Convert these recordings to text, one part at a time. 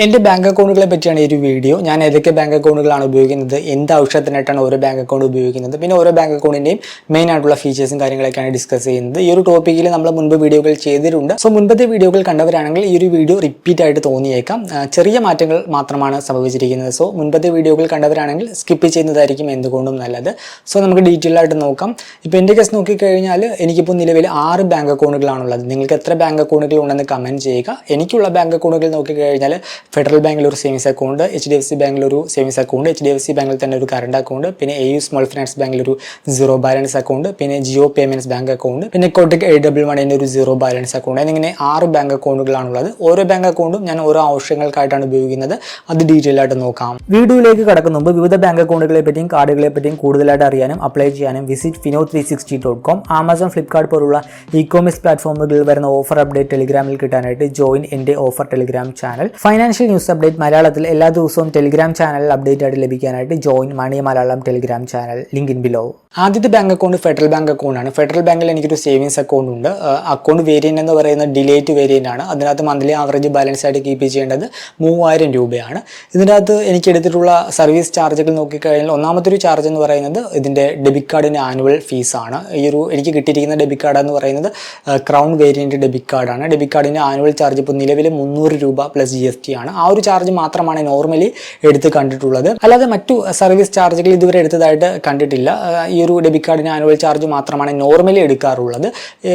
എന്റെ ബാങ്ക് അക്കൗണ്ടുകളെ പറ്റിയാണ് ഈ ഒരു വീഡിയോ. ഞാൻ ഏതൊക്കെ ബാങ്ക് അക്കൗണ്ടുകളാണ് ഉപയോഗിക്കുന്നത് എന്ത് ആവശ്യത്തിനായിട്ടാണ് ഓരോ ബാങ്ക് അക്കൗണ്ട് ഉപയോഗിക്കുന്നത് പിന്നെ ഓരോ ബാങ്ക് അക്കൗണ്ടിന്റെയും മെയിൻ ആയിട്ടുള്ള ഫീച്ചേഴ്സും കാര്യങ്ങളൊക്കെയാണ് ഡിസ്കസ് ചെയ്യുന്നത്. ഈ ഒരു ടോപ്പിക്കിൽ നമ്മൾ മുൻപ് വീഡിയോകൾ ചെയ്തിട്ടുണ്ട്. സോ മുൻപത്തെ വീഡിയോകൾ കണ്ടവരാണെങ്കിൽ ഈ ഒരു വീഡിയോ റിപ്പീറ്റ് ആയിട്ട് തോന്നിയേക്കാം. ചെറിയ മാറ്റങ്ങൾ മാത്രമാണ് സംഭവിച്ചിരിക്കുന്നത്. സോ മുൻപത്തെ വീഡിയോകൾ കണ്ടവരാണെങ്കിൽ സ്കിപ്പ് ചെയ്യുന്നതായിരിക്കും എന്തുകൊണ്ടും നല്ലത്. സോ നമുക്ക് ഡീറ്റെയിൽ ആയിട്ട് നോക്കാം. ഇപ്പോൾ എന്റെ കേസ് നോക്കിക്കഴിഞ്ഞാൽ എനിക്കിപ്പോൾ നിലവിൽ ആറ് ബാങ്ക് അക്കൗണ്ടുകളാണുള്ളത്. നിങ്ങൾക്ക് എത്ര ബാങ്ക് അക്കൗണ്ടുകൾ ഉണ്ടെന്ന് കമന്റ് ചെയ്യുക. എനിക്കുള്ള ബാങ്ക് അക്കൗണ്ടുകൾ നോക്കിക്കഴിഞ്ഞാൽ ഫെഡറൽ ബാങ്കിൽ ഒരു savings account H D F C ബാങ്കിൽ ഒരു savings account H D F C ബാങ്കിൽ തന്നെ ഒരു കറണ്ട് അക്കൗണ്ട് പിന്നെ എ യു സ്മോൾ ഫിനാൻസ് ബാങ്കിൽ ഒരു സീറോ ബാലൻസ് അക്കൗണ്ട് പിന്നെ ജിയോ പേയ്മെന്റ്സ് ബാങ്ക് അക്കൗണ്ട് പിന്നെ കോട്ടക് എ ഡബ്ല്യു വണ്ണിന്റെ ഒരു സീറോ ബാലൻസ് അക്കൗണ്ട് എന്നിങ്ങനെ ആറ് ബാങ്ക് അക്കൗണ്ടുകളാണുള്ളത് ഓരോ ബാങ്ക് അക്കൗണ്ടും ഞാൻ ഓരോ ആവശ്യങ്ങൾക്കായിട്ടാണ് ഉപയോഗിക്കുന്നത്. അത് ഡീറ്റെയിൽ ആയിട്ട് നോക്കാം. വീഡിയോയിലേക്ക് കടക്കുന്ന മുമ്പ് വിവിധ ബാങ്ക് അക്കൗണ്ടുകളെ പറ്റിയും കാർഡുകളെ പറ്റിയും കൂടുതലായിട്ട് അറിയാനും അപ്ലൈ ചെയ്യാനും visit Fino three sixty dot com Amazon Flipkart പോലുള്ള ഇ കോമേഴ്സ് പ്ലാറ്റ്ഫോമുകളിൽ വരുന്ന ഓഫർ അപ്ഡേറ്റ് ടെലിഗ്രാമിൽ കിട്ടാനായിട്ട് ജോയിൻ എന്റെ offer telegram channel financial news update മലയാളത്തിൽ എല്ലാ ദിവസവും ടെലിഗ്രാം ചാനൽ അപ്ഡേറ്റ് ആയിട്ട് ലഭിക്കാനായിട്ട് join money Malayalam telegram channel link in below ആദ്യത്തെ bank account Federal bank account ആണ്. ഫെഡറൽ ബാങ്കിൽ എനിക്കൊരു സേവിങ്സ് അക്കൗണ്ട് ഉണ്ട്. അക്കൗണ്ട് വേരിയന്റ് എന്ന് പറയുന്ന ഡിലേറ്റ് വേരിയന്റ് ആണ്. അതിനകത്ത് മന്ത്ലി ആവറേജ് ബാലൻസ് ആയിട്ട് കീപ്പ് ചെയ്യേണ്ടത് മൂവായിരം രൂപയാണ്. ഇതിന്റെ അകത്ത് എനിക്ക് എടുത്തിട്ടുള്ള സർവീസ് ചാർജുകൾ നോക്കിക്കഴിഞ്ഞാൽ ഒന്നാമത്തെ ഒരു ചാർജ് എന്ന് പറയുന്നത് ഇതിന്റെ ഡെബിറ്റ് കാർഡിന്റെ ആനുവൽ ഫീസാണ് ഈ ഒരു എനിക്ക് കിട്ടിയിരിക്കുന്ന ഡെബിറ്റ് കാർഡ് എന്ന് പറയുന്നത് ക്രൗൺ വേരിയന്റ് ഡെബിറ്റ് കാർഡാണ് ഡെബിറ്റ് കാർഡിന്റെ ആനുവൽ ചാർജ് ഇപ്പോൾ നിലവിൽ മുന്നൂറ് രൂപ പ്ലസ് ജി എസ് ടി ആണ്. ആ ഒരു ചാർജ് മാത്രമാണ് നോർമലി എടുത്ത് കണ്ടിട്ടുള്ളത്. അല്ലാതെ മറ്റു സർവീസ് ചാർജുകൾ ഇതുവരെ എടുത്തതായിട്ട് കണ്ടിട്ടില്ല. ഈ ഒരു ഡെബിറ്റ് കാർഡിന് ആനുവൽ ചാർജ് മാത്രമാണ് നോർമലി എടുക്കാറുള്ളത്.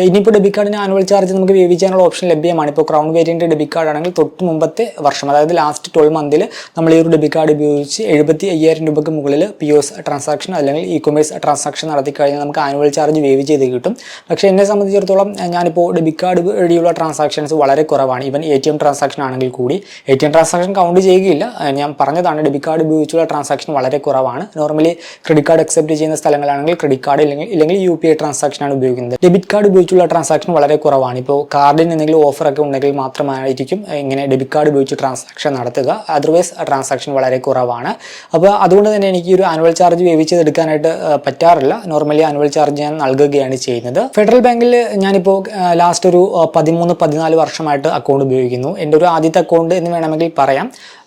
ഇനിയിപ്പോൾ ഡെബിറ്റ് കാർഡിന് ആനുവൽ ചാർജ് നമുക്ക് വേവിക്കാനുള്ള ഓപ്ഷൻ ലഭ്യമാണ്. ഇപ്പോൾ ക്രൗൺ വേരിയന്റ് ഡെബിറ്റ് കാർഡ് ആണെങ്കിൽ തൊട്ട് മുമ്പത്തെ വർഷം അതായത് ലാസ്റ്റ് ട്വൽവ് മന്തിൽ നമ്മൾ ഈ ഒരു ഡെബിറ്റ് കാർഡ് ഉപയോഗിച്ച് എഴുപത്തി അയ്യായിരം രൂപയ്ക്ക് മുകളിൽ പി ഒസ് ട്രാൻസാക്ഷൻ അല്ലെങ്കിൽ ഇ കൊമേഴ്സ് ട്രാൻസാക്ഷൻ നടത്തി കഴിഞ്ഞാൽ നമുക്ക് ആനുവൽ ചാർജ് വേവ് ചെയ്ത് കിട്ടും. പക്ഷേ എന്നെ സംബന്ധിച്ചിടത്തോളം ഞാനിപ്പോൾ ഡെബിറ്റ് കാർഡ് വഴിയുള്ള ട്രാൻസാക്ഷൻസ് വളരെ കുറവാണ്. Even A T M transaction ആണെങ്കിൽ കൂടി A T M transaction count ചെയ്യുകയില്ല. ഞാൻ പറഞ്ഞതാണ് ഡെബിറ്റ് കാർഡ് ഉപയോഗിച്ചുള്ള ട്രാൻസാക്ഷൻ വളരെ കുറവാണ്. നോർമലി ക്രെഡിറ്റ് കാർഡ് അക്സെപ്റ്റ് ചെയ്യുന്ന സ്ഥലങ്ങളാണെങ്കിൽ ക്രെഡിറ്റ് കാർഡ് ഇല്ലെങ്കിൽ ഇല്ലെങ്കിൽ യു പി ഐ ട്രാൻസാക്ഷനാണ് ഉപയോഗിക്കുന്നത്. ഡെബിറ്റ് കാർഡ് ഉപയോഗിച്ചുള്ള ട്രാൻസാക്ഷൻ വളരെ കുറവാണ്. ഇപ്പോൾ കാർഡിന് എന്തെങ്കിലും ഓഫറൊക്കെ ഉണ്ടെങ്കിൽ മാത്രമായിരിക്കും ഇങ്ങനെ ഡെബിറ്റ് കാർഡ് ഉപയോഗിച്ച് ട്രാൻസാക്ഷൻ നടത്തുക. അതർവൈസ് ട്രാൻസാക്ഷൻ വളരെ കുറവാണ്. അപ്പോൾ അതുകൊണ്ട് തന്നെ എനിക്ക് ഒരു ആനുവൽ ചാർജ് വേവിച്ചെടുക്കാനായിട്ട് പറ്റാറില്ല. നോർമലി ആനുവൽ ചാർജ് ഞാൻ നൽകുകയാണ് ചെയ്യുന്നത്. ഫെഡറൽ ബാങ്കിൽ ഞാനിപ്പോൾ ലാസ്റ്റ് ഒരു പതിമൂന്ന് പതിനാല് വർഷമായിട്ട് അക്കൗണ്ട് ഉപയോഗിക്കുന്നു. എന്റെ ഒരു ആദ്യത്തെ അക്കൗണ്ട് എന്ന് വേണമെങ്കിൽ പറയാം. ആം,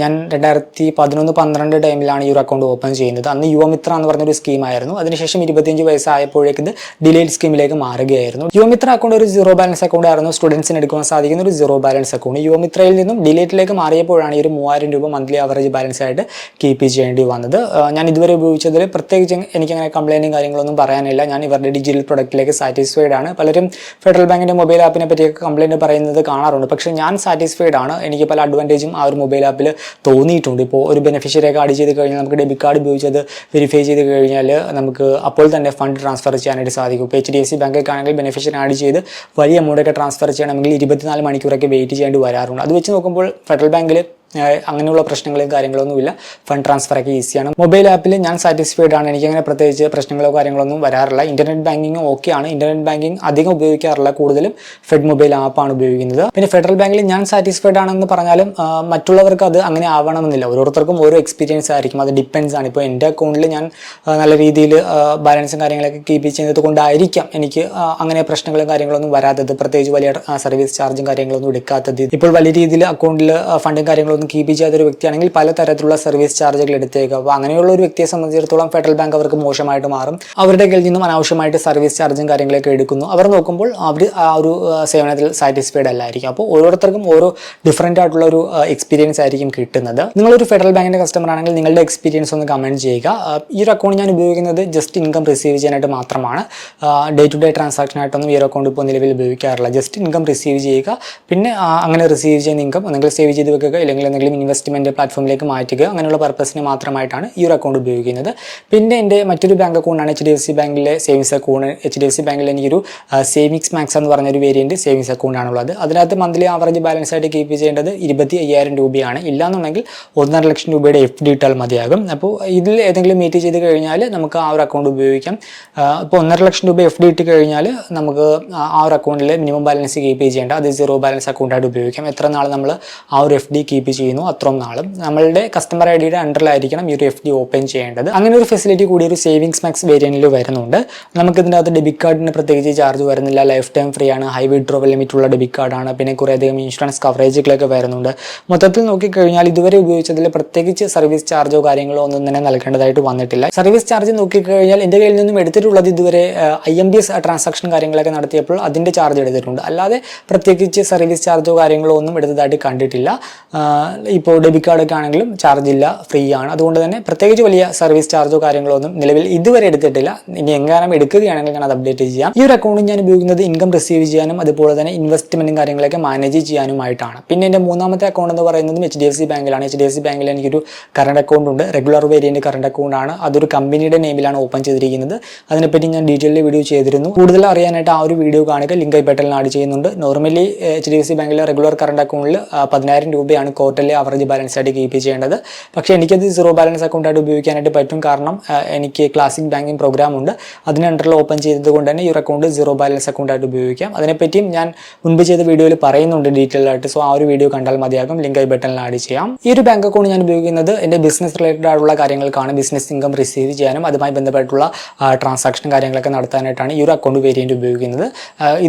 ഞാൻ രണ്ടായിരത്തി പതിനൊന്ന് പന്ത്രണ്ട് ടൈമിലാണ് ഈ ഒരു അക്കൗണ്ട് ഓപ്പൺ ചെയ്യുന്നത്. അന്ന് യുവമിത്ര എന്ന് പറഞ്ഞൊരു സ്കീമായിരുന്നു അതിനുശേഷം ഇരുപത്തിയഞ്ച് വയസ്സായപ്പോഴേക്ക് ഇത് ഡിലേഡ് സ്കീമിലേക്ക് മാറുകയായിരുന്നു. യുവമിത്ര അക്കൗണ്ട് ഒരു സീറോ ബാലൻസ് അക്കൗണ്ട് ആയിരുന്നു. സ്റ്റുഡൻസിന് എടുക്കുവാൻ സാധിക്കുന്ന ഒരു സീറോ ബാലൻസ് അക്കൗണ്ട് യുവമിത്രയിൽ നിന്നും ഡിലേറ്റിലേക്ക് മാറിയപ്പോഴാണ് ഈ ഒരു മൂവായിരം രൂപ മന്ത്ലി ആവറേജ് ബാലൻസ് ആയിട്ട് കീപ്പ് ചെയ്യേണ്ടി വന്നത്. ഞാൻ ഇതുവരെ ഉപയോഗിച്ചതിൽ പ്രത്യേകിച്ച് എനിക്കങ്ങനെ കംപ്ലൈന്റും കാര്യങ്ങളൊന്നും പറയാനില്ല. ഞാൻ ഇവരുടെ ഡിജിറ്റൽ പ്രൊഡക്റ്റിലേക്ക് സാറ്റിസ്ഫൈഡ് ആണ്. പലരും ഫെഡറൽ ബാങ്കിന്റെ മൊബൈൽ ആപ്പിനെ പറ്റിയൊക്കെ കംപ്ലൈന്റ് പറയുന്നത് കാണാറുണ്ട്. പക്ഷേ ഞാൻ സാറ്റിസ്ഫൈഡ് ആണ്. എനിക്ക് പല അഡ്വാന്റേജും ആ ഒരു മൊബൈൽ ആപ്പിൽ തോന്നിയിട്ടുണ്ട്. ഇപ്പോൾ ഒരു ബെനിഫിഷ്യറിയൊക്കെ ആഡ് ചെയ്ത് കഴിഞ്ഞാൽ നമുക്ക് ഡെബിറ്റ് കാർഡ് ഉപയോഗിച്ച് അത് വെരിഫൈ ചെയ്ത് കഴിഞ്ഞാൽ നമുക്ക് അപ്പോൾ തന്നെ ഫണ്ട് ട്രാൻസ്ഫർ ചെയ്യാനായിട്ട് സാധിക്കും. ഇപ്പോൾ എച്ച് ഡി എഫ് സി ബാങ്കൊക്കെ ആണെങ്കിൽ ബെനിഫിഷ്യറി ആഡ് ചെയ്ത് വലിയ എമൗണ്ടൊക്കെ ട്രാൻസ്ഫർ ചെയ്യണമെങ്കിൽ ഇരുപത്തിനാല് മണിക്കൂറൊക്കെ വെയിറ്റ് ചെയ്യേണ്ടി വരാറുണ്ട്. അത് വെച്ച് നോക്കുമ്പോൾ ഫെഡറൽ ബാങ്കിൽ അങ്ങനെയുള്ള പ്രശ്നങ്ങളും കാര്യങ്ങളൊന്നുമില്ല. ഫണ്ട് ട്രാൻസ്ഫർ ഒക്കെ ഈസിയാണ് മൊബൈൽ ആപ്പിൽ ഞാൻ സാറ്റിസ്ഫൈഡ് ആണ്. എനിക്ക് അങ്ങനെ പ്രത്യേകിച്ച് പ്രശ്നങ്ങളോ കാര്യങ്ങളൊന്നും വരാറില്ല. ഇന്റർനെറ്റ് ബാങ്കിങ് ഓക്കെയാണ് ഇന്റർനെറ്റ് ബാങ്കിങ് അധികം ഉപയോഗിക്കാറില്ല. കൂടുതലും ഫെഡ് മൊബൈൽ ആപ്പാണ് ഉപയോഗിക്കുന്നത്. പിന്നെ ഫെഡറൽ ബാങ്കിൽ ഞാൻ സാറ്റിസ്ഫൈഡ് ആണെന്ന് പറഞ്ഞാലും മറ്റുള്ളവർക്ക് അത് അങ്ങനെ ആവണമെന്നില്ല. ഓരോരുത്തർക്കും ഓരോ എക്സ്പീരിയൻസ് ആയിരിക്കും. അത് ഡിപ്പെൻസ് ആണ്. ഇപ്പോൾ എന്റെ അക്കൗണ്ടിൽ ഞാൻ നല്ല രീതിയിൽ ബാലൻസും കാര്യങ്ങളൊക്കെ കീപ്പ് ചെയ്യുന്നത് കൊണ്ടായിരിക്കാം എനിക്ക് അങ്ങനെ പ്രശ്നങ്ങളും കാര്യങ്ങളൊന്നും വരാത്തത്. പ്രത്യേകിച്ച് വലിയ സർവീസ് ചാർജും കാര്യങ്ങളൊന്നും എടുക്കാത്തത്. ഇപ്പോൾ വലിയ രീതിയിൽ അക്കൗണ്ടിൽ ഫണ്ടും കാര്യങ്ങളൊന്നും കീപ്പ് ചെയ്യാത്ത ഒരു വ്യക്തിയാണെങ്കിൽ പലതരത്തിലുള്ള സർവീസ് ചാർജുകൾ എടുത്തേക്കും. അപ്പോൾ അങ്ങനെയുള്ള ഒരു വ്യക്തിയെ സംബന്ധിച്ചിടത്തോളം ഫെഡറൽ ബാങ്ക് അവർക്ക് മോശമായിട്ട് മാറും. അവരുടെ കയ്യിൽ നിന്നും അനാവശ്യമായിട്ട് സർവീസ് ചാർജും കാര്യങ്ങളൊക്കെ എടുക്കുന്നു. അവർ നോക്കുമ്പോൾ അവർ ആ ഒരു സേവനത്തിൽ സാറ്റിസ്ഫൈഡ് അല്ലായിരിക്കും. അപ്പോൾ ഓരോരുത്തർക്കും ഓരോ ഡിഫറെന്റ് ആയിട്ടുള്ള ഒരു എക്സ്പീരിയൻസ് ആയിരിക്കും കിട്ടുന്നത്. നിങ്ങളൊരു ഫെഡറൽ ബാങ്കിന്റെ കസ്റ്റമർ ആണെങ്കിൽ നിങ്ങളുടെ എക്സ്പീരിയൻസ് ഒന്ന് കമന്റ് ചെയ്യുക. ഈ ഒരു അക്കൗണ്ട് ഞാൻ ഉപയോഗിക്കുന്നത് ജസ്റ്റ് ഇൻകം റിസീവ് ചെയ്യാനായിട്ട് മാത്രമാണ്. ഡേ ടു ഡേ ട്രാൻസാക്ഷൻ ആയിട്ടൊന്നും ഈ ഒരു അക്കൗണ്ട് ഇപ്പോൾ നിലവിൽ ഉപയോഗിക്കാറില്ല. ജസ്റ്റ് ഇൻകം റിസീവ് ചെയ്യുക. പിന്നെ അങ്ങനെ റിസീവ് ചെയ്യുന്ന ഇൻകം ഒന്നെങ്കിൽ സേവ് ചെയ്ത് വെക്കുക. അല്ലെങ്കിൽ എന്തെങ്കിലും ഇൻവെസ്റ്റ്മെന്റ് പ്ലാറ്റ്ഫോമിലേക്ക് മാറ്റുക അങ്ങനെയുള്ള പർപ്പസിന് മാത്രമായിട്ടാണ് ഈ ഒരു അക്കൗണ്ട് ഉപയോഗിക്കുന്നത്. പിന്നെ എന്റെ മറ്റൊരു ബാങ്ക് അക്കൗണ്ടാണ് എച്ച് ഡി എഫ് സി ബാങ്കിലെ savings account H D F C ബാങ്കിൽ എനിക്കൊരു സേവിങ്സ് മാക്സ് എന്ന് പറഞ്ഞൊരു വേരിയന്റ് സേവിങ്സ് അക്കൗണ്ട് ആണുള്ളത് അതിനകത്ത് മന്ത്ലി ആവറേജ് ബാലൻസ് ആയിട്ട് കീപ്പ് ചെയ്യേണ്ടത് ഇരുപത്തി അയ്യായിരം രൂപയാണ്. ഇല്ലാന്നുണ്ടെങ്കിൽ ഒന്നര ലക്ഷം രൂപയുടെ എഫ് ഡി ഇട്ടാൽ മതിയാകും. അപ്പോൾ ഇതിൽ ഏതെങ്കിലും മീറ്റ് ചെയ്ത് കഴിഞ്ഞാൽ നമുക്ക് ആ ഒരു അക്കൗണ്ട് ഉപയോഗിക്കാം. ഇപ്പോൾ ഒന്നര ലക്ഷം രൂപ എഫ് ഡി ഇട്ട് കഴിഞ്ഞാൽ നമുക്ക് ആ- ഒരു അക്കൗണ്ടിൽ മിനിമം ബാലൻസ് കീപ്പ് ചെയ്യേണ്ട അത് സീറോ ബാലൻസ് അക്കൗണ്ടായിട്ട് ഉപയോഗിക്കാം. എത്ര നാൾ നമ്മൾ ആ ഒരു എഫ് ഡി കീപ്പ് ചെയ്യുന്നു അത്രയും നാളും. നമ്മളുടെ കസ്റ്റമർ ഐ ഡിയുടെ അണ്ടറിലായിരിക്കണം ഈ ഒരു എഫ് ഡി ഓപ്പൺ ചെയ്യേണ്ടത്. അങ്ങനെ ഒരു ഫെസിലിറ്റി കൂടി ഒരു സേവിങ്സ് മാക്സ് വേരിയന്റിൽ വരുന്നുണ്ട്. നമുക്ക് ഇതിന്റെ അകത്ത് ഡെബിറ്റ് കാർഡിന് പ്രത്യേകിച്ച് ചാർജ് വരുന്നില്ല. ലൈഫ് ടൈം ഫ്രീ ആണ്. ഹൈ വിഡ്രോവൽ ലിമിറ്റ് ഉള്ള ഡെബിറ്റ് കാർഡാണ് പിന്നെ കുറേ അധികം ഇൻഷുറൻസ് കവറേജുകളൊക്കെ വരുന്നുണ്ട്. മൊത്തത്തിൽ നോക്കിക്കഴിഞ്ഞാൽ ഇതുവരെ ഉപയോഗിച്ചതിൽ പ്രത്യേകിച്ച് സർവീസ് ചാർജോ കാര്യങ്ങളോ ഒന്നും തന്നെ നൽകേണ്ടതായിട്ട് വന്നിട്ടില്ല. സർവീസ് ചാർജ് നോക്കിക്കഴിഞ്ഞാൽ എന്റെ കയ്യിൽ നിന്നും എടുത്തിട്ടുള്ളത് ഇതുവരെ I M P S transaction കാര്യങ്ങളൊക്കെ നടത്തിയപ്പോൾ അതിന്റെ ചാർജ് എടുത്തിട്ടുണ്ട്. അല്ലാതെ പ്രത്യേകിച്ച് സർവീസ് ചാർജോ കാര്യങ്ങളോ ഒന്നും എടുത്തതായിട്ട് കണ്ടിട്ടില്ല. ഇപ്പോൾ ഡെബിറ്റ് കാർഡൊക്കെ ആണെങ്കിലും ചാർജ് ഇല്ല ഫ്രീ ആണ്. അതുകൊണ്ട് തന്നെ പ്രത്യേകിച്ച് വലിയ സർവീസ് ചാർജോ കാര്യങ്ങളോ ഒന്നും നിലവിൽ ഇതുവരെ എടുത്തിട്ടില്ല. ഇനി എങ്ങാനും എടുക്കുകയാണെങ്കിൽ ഞാൻ അത് അപ്ഡേറ്റ് ചെയ്യാം. ഈ ഒരു അക്കൗണ്ട് ഞാൻ ഉപയോഗിക്കുന്നത് ഇൻകം റിസീവ് ചെയ്യാനും അതുപോലെ തന്നെ ഇൻവെസ്റ്റ്മെന്റും കാര്യങ്ങളൊക്കെ മാനേജ് ചെയ്യാനുമായിട്ടാണ്. പിന്നെ എന്റെ മൂന്നാമത്തെ അക്കൗണ്ട് എന്ന് പറയുന്നത് എച്ച് ഡി എഫ് സി ബാങ്കിലാണ് എച്ച് ഡി എഫ് സി ബാങ്കിൽ എനിക്കൊരു കറണ്ട് അക്കൗണ്ട് ഉണ്ട്. റെഗുലർ വേരിയന്റ് കറണ്ട് അക്കൗണ്ട് ആണ്. അതൊരു കമ്പനിയുടെ നെയിമിലാണ് ഓപ്പൺ ചെയ്തിരിക്കുന്നത്. അതിനെപ്പറ്റി ഞാൻ ഡീറ്റെയിൽ വീഡിയോ ചെയ്തിരുന്നു. കൂടുതൽ അറിയാനായിട്ട് ആ ഒരു വീഡിയോ കാണുക. ലിങ്ക് ഐ ബട്ടൺ ആഡ് ചെയ്യുന്നുണ്ട്. Normally H D F C ബാങ്കിലെ റെഗുലർ കറണ്ട് അക്കൗണ്ടിൽ പതിനായിരം രൂപയാണ് ക്വാർട്ടർലി ആവറേജ് ബാലൻസ് ആയിട്ട് കീപ്പ് ചെയ്യേണ്ടത്. പക്ഷേ എനിക്കത് സീറോ ബാലൻസ് അക്കൗണ്ട് ആയിട്ട് ഉപയോഗിക്കാനായിട്ട് പറ്റും. കാരണം എനിക്ക് ക്ലാസിക് ബാങ്കിങ് പ്രോഗ്രാം ഉണ്ട്. അതിന് അണ്ടറിൽ ഓപ്പൺ ചെയ്തത് കൊണ്ട് തന്നെ ഈ ഒരു അക്കൗണ്ട് സീറോ ബാലൻസ് അക്കൗണ്ട് ആയിട്ട് ഉപയോഗിക്കാം. അതിനെപ്പറ്റിയും ഞാൻ മുൻപ് ചെയ്ത വീഡിയോയിൽ പറയുന്നുണ്ട് ഡീറ്റെയിൽ ആയിട്ട്. സോ ആ ഒരു വീഡിയോ കണ്ടാൽ മതിയാകും. ലിങ്ക് ഐ ബട്ടണിൽ ആഡ് ചെയ്യാം. ഈ ഒരു ബാങ്ക് അക്കൗണ്ട് ഞാൻ ഉപയോഗിക്കുന്നത് എന്റെ ബിസിനസ് റിലേറ്റഡ് ആയിട്ടുള്ള കാര്യങ്ങൾക്കാണ്. ബിസിനസ് ഇൻകം റിസീവ് ചെയ്യാനും അതുമായി ബന്ധപ്പെട്ടുള്ള ട്രാൻസാക്ഷൻ കാര്യങ്ങളൊക്കെ നടത്താനായിട്ടാണ് ഈ ഒരു അക്കൗണ്ട് വേരിയന്റ് ഉപയോഗിക്കുന്നത്.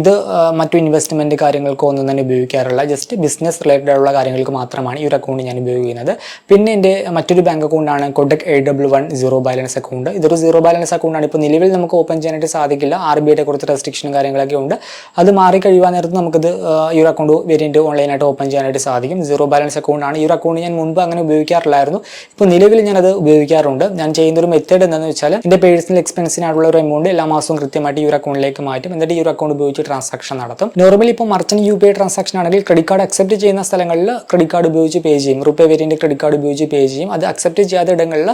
ഇത് മറ്റു ഇൻവെസ്റ്റ്മെന്റ് കാര്യങ്ങൾക്കോ ഒന്നും തന്നെ ഉപയോഗിക്കാറില്ല. ജസ്റ്റ് ബിസിനസ് റിലേറ്റഡ് ആയിട്ടുള്ള കാര്യങ്ങൾക്ക് മാത്രമാണ് ഈ ഒരു അക്കൗണ്ട് ഞാൻ ഉപയോഗിക്കുന്നത്. പിന്നെ എന്റെ മറ്റൊരു bank അക്കൗണ്ടാണ് Kotak eight double one zero balance account ഇതൊരു സീറോ ബാലൻസ് അക്കൗണ്ടാണ് ഇപ്പോൾ നിലവിൽ നമുക്ക് ഓപ്പൺ ചെയ്യാനായിട്ട് സാധിക്കില്ല. ആർ ബി ഐയുടെ കുറച്ച് റെസ്ട്രിക്ഷനും കാര്യങ്ങളൊക്കെ ഉണ്ട്. അത് മാറി കഴിയുവാൻ നേരത്ത് നമുക്കത് ഈ ഒരു അക്കൗണ്ട് വേരിയന്റ് ഓൺലൈനായിട്ട് ഓപ്പൺ ചെയ്യാനായിട്ട് സാധിക്കും. സീറോ ബാലൻസ് അക്കൗണ്ടാണ് ഈ ഒരു അക്കൗണ്ട് ഞാൻ മുൻപ് അങ്ങനെ ഉപയോഗിക്കാറില്ലായിരുന്നു. ഇപ്പോൾ നിലവിൽ ഞാനത് ഉപയോഗിക്കാറുണ്ട്. ഞാൻ ചെയ്യുന്ന ഒരു മെത്തേഡ് എന്താണെന്ന് വെച്ചാൽ എന്റെ പേഴ്സണൽ എക്സ്പെൻസിനായിട്ടുള്ള ഒരു എമൗണ്ട് എല്ലാ മാസവും കൃത്യമായിട്ട് ഈ ഒരു അക്കൗണ്ടിലേക്ക് മാറ്റും. എന്നിട്ട് ഈ ഒരു അക്കൗണ്ട് ഉപയോഗിച്ച് ട്രാൻസാക്ഷൻ നടത്തും. നോർമലി ഇപ്പോൾ merchant U P I transaction ആണെങ്കിൽ ക്രെഡിറ്റ് കാർഡ് അക്സെപ്റ്റ് ചെയ്യുന്ന സ്ഥലങ്ങളിൽ ക്രെഡിറ്റ് കാർഡ് ഉപയോഗിച്ച് പേ ചെയ്യും. റുപ്പേ വേരിയന്റ് ക്രെഡിറ്റ് കാർഡ് ഉപയോഗിച്ച് പേ ചെയ്യും. അത് അക്സെപ്റ്റ് ചെയ്യാത്ത ഇടങ്ങളിൽ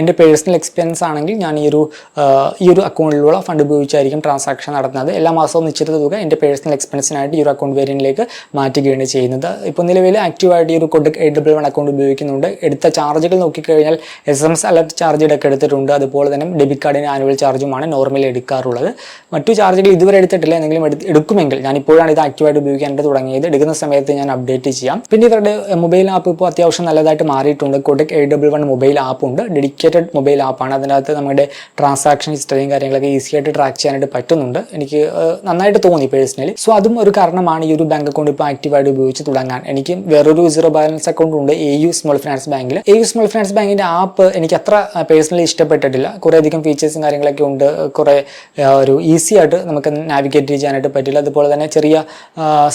എന്റെ പേഴ്സണൽ എക്സ്പെൻസ് ആണെങ്കിൽ ഞാൻ ഈ ഒരു ഈ ഒരു അക്കൗണ്ടിലുള്ള ഫണ്ട് ഉപയോഗിച്ചായിരിക്കും ട്രാൻസാക്ഷൻ നടത്തുന്നത്. എല്ലാ മാസവും നിശ്ചിത തുക എന്റെ പേഴ്സണൽ എക്സ്പെൻസിനായിട്ട് ഈ ഒരു അക്കൗണ്ട് വേരിയന്റിലേക്ക് മാറ്റുകയാണ് ചെയ്യുന്നത്. ഇപ്പോൾ നിലവിൽ ആക്റ്റീവായിട്ട് ഈ ഒരു Kotak eight double one account ഉപയോഗിക്കുന്നുണ്ട്. എടുത്ത ചാർജുകൾ നോക്കിക്കഴിഞ്ഞാൽ S M S alert charge ഇടയ്ക്ക് എടുത്തിട്ടുണ്ട്. അതുപോലെ തന്നെ ഡെബിറ്റ് കാർഡിന് ആനുവൽ ചാർജുമാണ് നോർമലി എടുക്കാറുള്ളത്. മറ്റു ചാർജുകൾ ഇതുവരെ എടുത്തിട്ടില്ല. എന്തെങ്കിലും എടുക്കുമെങ്കിൽ ഞാൻ ഇപ്പോഴാണ് ഇത് ആക്റ്റീവായിട്ട് ഉപയോഗിക്കാനായിട്ട് തുടങ്ങിയത്. എടുക്കുന്ന സമയത്ത് ഞാൻ അപ്ഡേറ്റ് ചെയ്യാം. പിന്നെ ഇവരുടെ മൊബൈൽ ആപ്പ് ഇപ്പോൾ അത്യാവശ്യം നല്ലതായിട്ട് മാറിയിട്ടുണ്ട്. Kotak eight double one mobile app ഉണ്ട്. ഡെഡിക്കേറ്റഡ് മൊബൈൽ ആപ്പാണ് അതിനകത്ത് നമ്മുടെ ട്രാൻസാക്ഷൻ ഹിസ്റ്ററിയും കാര്യങ്ങളൊക്കെ ഈസി ആയിട്ട് ട്രാക്ക് ചെയ്യാനായിട്ട് പറ്റുന്നുണ്ട്. എനിക്ക് നന്നായിട്ട് തോന്നി പേഴ്സണലി സോ അതും ഒരു കാരണമാണ് ഈ ഒരു ബാങ്ക് അക്കൗണ്ട് ഇപ്പോൾ ആക്റ്റീവായിട്ട് ഉപയോഗിച്ച് തുടങ്ങാൻ. എനിക്ക് വേറൊരു സീറോ ബാലൻസ് അക്കൗണ്ട് ഉണ്ട് എ യു സ്മോൾ ഫിനാൻസ് ബാങ്കിൽ എ യു സ്മോൾ ഫിനാൻസ് ബാങ്കിന്റെ ആപ്പ് എനിക്ക് അത്ര പേഴ്സണലി ഇഷ്ടപ്പെട്ടിട്ടില്ല. കുറേ അധികം ഫീച്ചേഴ്സും കാര്യങ്ങളൊക്കെ ഉണ്ട്. കുറേ ഒരു ഈസി ആയിട്ട് നമുക്ക് നാവിഗേറ്റ് ചെയ്യാനായിട്ട് പറ്റില്ല. അതുപോലെ തന്നെ ചെറിയ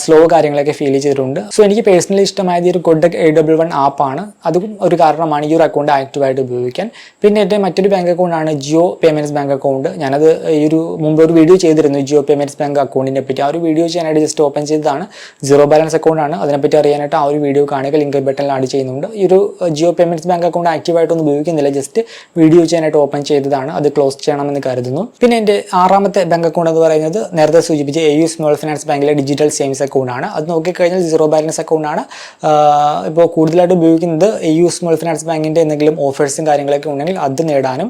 സ്ലോ കാര്യങ്ങളൊക്കെ ഫീൽ ചെയ്തിട്ടുണ്ട്. സോ എനിക്ക് പേഴ്സണലി ഇഷ്ടമായത് ഈ ഒരു കൊഡക് എ ഡബ്ല്യു വൺ ആപ്പാണ് അതും ഒരു കാരണമാണ് ഈ ഒരു അക്കൗണ്ട് ആക്റ്റീവായിട്ട് ഉപയോഗിക്കാൻ. പിന്നെ എന്റെ മറ്റൊരു ബാങ്ക് അക്കൗണ്ടാണ് ജിയോ പേയ്മെന്റ്സ് ബാങ്ക് അക്കൗണ്ട് ഞാനത് ഈ ഒരു മുമ്പ് ഒരു വീഡിയോ ചെയ്തിരുന്നു ജിയോ പേയ്മെന്റ്സ് ബാങ്ക് അക്കൗണ്ടിനെ പറ്റി. ആ ഒരു വീഡിയോ ചെയ്യാനായിട്ട് ജസ്റ്റ് ഓപ്പൺ ചെയ്തതാണ്. സീറോ ബാലൻസ് അക്കൗണ്ടാണ് അതിനെപ്പറ്റി അറിയാനായിട്ട് ആ ഒരു വീഡിയോ കാണുക ലിങ്ക് ബട്ടണിൽ ആഡ് ചെയ്യുന്നുണ്ട്. ഈ ഒരു ജിയോ പേയ്മെന്റ്സ് ബാങ്ക് അക്കൗണ്ട് ആക്റ്റീവായിട്ടൊന്നും ഉപയോഗിക്കുന്നില്ല. ജസ്റ്റ് വീഡിയോ ചെയ്യാനായിട്ട് ഓപ്പൺ ചെയ്തതാണ്. അത് ക്ലോസ് ചെയ്യണമെന്ന് കരുതുന്നു. പിന്നെ എന്റെ ആറാമത്തെ ബാങ്ക് അക്കൗണ്ട് എന്ന് പറയുന്നത് നേരത്തെ സൂചിപ്പിച്ച എ യു സ്മോൾ ഫിനാൻസ് ബാങ്കിലെ ഡിജിറ്റൽ സേവിങ്സ് അക്കൗണ്ടാണ് അത് നോക്കിക്കഴിഞ്ഞാൽ സീറോ ബാലൻസ് അക്കൗണ്ട് ആണ്. ഇപ്പോൾ കൂടുതലായിട്ട് ഉപയോഗിക്കുന്നത് യു സ്മോൾ ഫിനാൻസ് ബാങ്കിന്റെ എന്തെങ്കിലും ഓഫേഴ്സും കാര്യങ്ങളൊക്കെ ഉണ്ടെങ്കിൽ അത് നേടാനും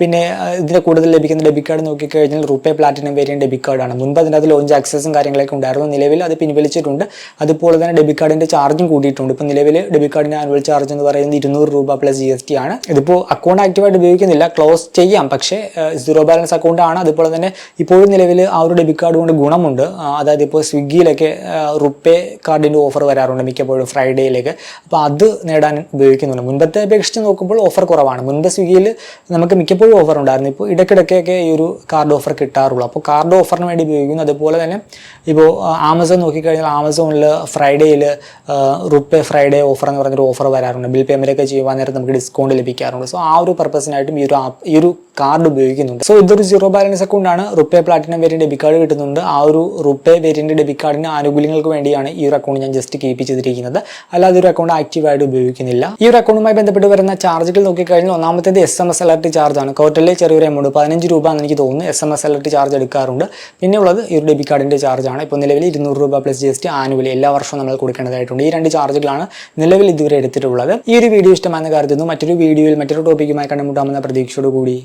പിന്നെ ഇതിന്റെ കൂടുതൽ ലഭിക്കുന്ന ഡെബിറ്റ് കാർഡ് നോക്കിക്കഴിഞ്ഞാൽ റുപ്പേ പ്ലാറ്റിനം വേരിയൻ ഡെബിറ്റ് കാർഡാണ്. മുൻപ് അതിനകത്ത് ലോഞ്ച് ആക്സസും കാര്യങ്ങളൊക്കെ ഉണ്ടായിരുന്നു. നിലവിൽ അത് പിൻവലിച്ചിട്ടുണ്ട്. അതുപോലെ തന്നെ ഡെബിറ്റ് കാർഡിന്റെ ചാർജും കൂടിയിട്ടുണ്ട്. ഇപ്പോൾ നിലവിൽ ഡെബിറ്റ് കാർഡിന്റെ ആനുവൽ ചാർജ് എന്ന് പറയുന്നത് ഇരുന്നൂറ് രൂപ പ്ലസ് ജി എസ് ടി ആണ്. ഇതിപ്പോൾ അക്കൗണ്ട് ആക്റ്റീവായിട്ട് ഉപയോഗിക്കുന്നില്ല. ക്ലോസ് ചെയ്യാം. പക്ഷേ സീറോ ബാലൻസ് അക്കൗണ്ട് ആണ്. അതുപോലെ തന്നെ ഇപ്പോഴും നിലവിൽ ആ ഒരു ഡെബിറ്റ് കാർഡ് കൊണ്ട് ഗുണമുണ്ട്. അതായത് ഇപ്പോൾ സ്വിഗ്ഗിയിലൊക്കെ റുപ്പേ കാർഡിന്റെ ഓഫർ വരാറുണ്ട് മിക്കപ്പോഴും. ഫ്രൈഡേയിലേക്ക് അപ്പോൾ അത് നേടാൻ ഉപയോഗിക്കുന്നുണ്ട്. മുൻപത്തെ അപേക്ഷിച്ച് നോക്കുമ്പോൾ ഓഫർ കുറവാണ്. മുൻപ് സ്വിഗ്ഗിയിൽ നമുക്ക് മിക്കപ്പോഴും ഓഫർ ഉണ്ടായിരുന്നു. ഇപ്പോൾ ഇടയ്ക്കിടയ്ക്കൊക്കെ ഈ ഒരു കാർഡ് ഓഫർ കിട്ടാറുള്ളൂ. അപ്പോൾ കാർഡ് ഓഫറിന് വേണ്ടി ഉപയോഗിക്കുന്നു അതുപോലെ തന്നെ ഇപ്പോൾ ആമസോൺ നോക്കിക്കഴിഞ്ഞാൽ ആമസോണിൽ ഫ്രൈഡേയിൽ റുപ്പേ ഫ്രൈഡേ ഓഫർ എന്ന് പറഞ്ഞൊരു ഓഫർ വരാറുണ്ട്. ബിൽ പേയ്മെന്റ് ഒക്കെ ചെയ്യുവാൻ നേരം നമുക്ക് ഡിസ്കൗണ്ട് ലഭിക്കാറുണ്ട്. സോ ആ ഒരു പർപ്പസിനായിട്ടും ഈ ഒരു ഈ ഒരു കാർഡ് ഉപയോഗിക്കുന്നുണ്ട്. സോ ഇതൊരു zero balance അക്കൗണ്ടാണ് RuPay platinum variant debit card കിട്ടുന്നുണ്ട്. ആ ഒരു റുപ്പേ വേരിയന്റ് ഡെബിറ്റ് കാർഡിന് ആനുകൂല്യങ്ങൾക്ക് വേണ്ടിയാണ് ഈ ഒരു അക്കൗണ്ട് ഞാൻ ജസ്റ്റ് കീപ്പ് ചെയ്തിരിക്കുന്നത്. അല്ലാതെ ഒരു അക്കൗണ്ട് ആക്റ്റീവായിട്ട് ഉപയോഗിക്കുന്നില്ല. ഈ ഒരു അക്കൗണ്ടുമായി ബന്ധപ്പെട്ട് വരുന്ന ചാർജുകൾ നോക്കിക്കഴിഞ്ഞാൽ ഒന്നാമത്തേത് എസ് എം എസ് അലർട്ട് ആണ്. ക്വാർട്ടറിലെ ചെറിയൊരു എമൗണ്ട് പതിനഞ്ച് രൂപ എന്ന് എനിക്ക് തോന്നുന്നു S M S alert charge എടുക്കാറുണ്ട്. പിന്നെ ഉള്ളത് ഈ ഒരു ഡെബിറ്റ് കാർഡിന്റെ ചാർജാണ് ഇപ്പോൾ നിലവിൽ ഇരുന്നൂറ് രൂപ plus G S T annually എല്ലാ വർഷവും നമ്മൾ കൊടുക്കേണ്ടതായിട്ടുണ്ട്. ഈ രണ്ട് ചാർജുകളാണ് നിലവിൽ ഇതുവരെ എടുത്തിട്ടുള്ളത്. ഈ ഒരു വീഡിയോ ഇഷ്ടമാണെന്ന് കരുതുന്നു. മറ്റൊരു വീഡിയോയിൽ മറ്റൊരു ടോപ്പിക്കുമായി കണ്ടുമുട്ടാമെന്ന പ്രതീക്ഷയോടുകൂടി.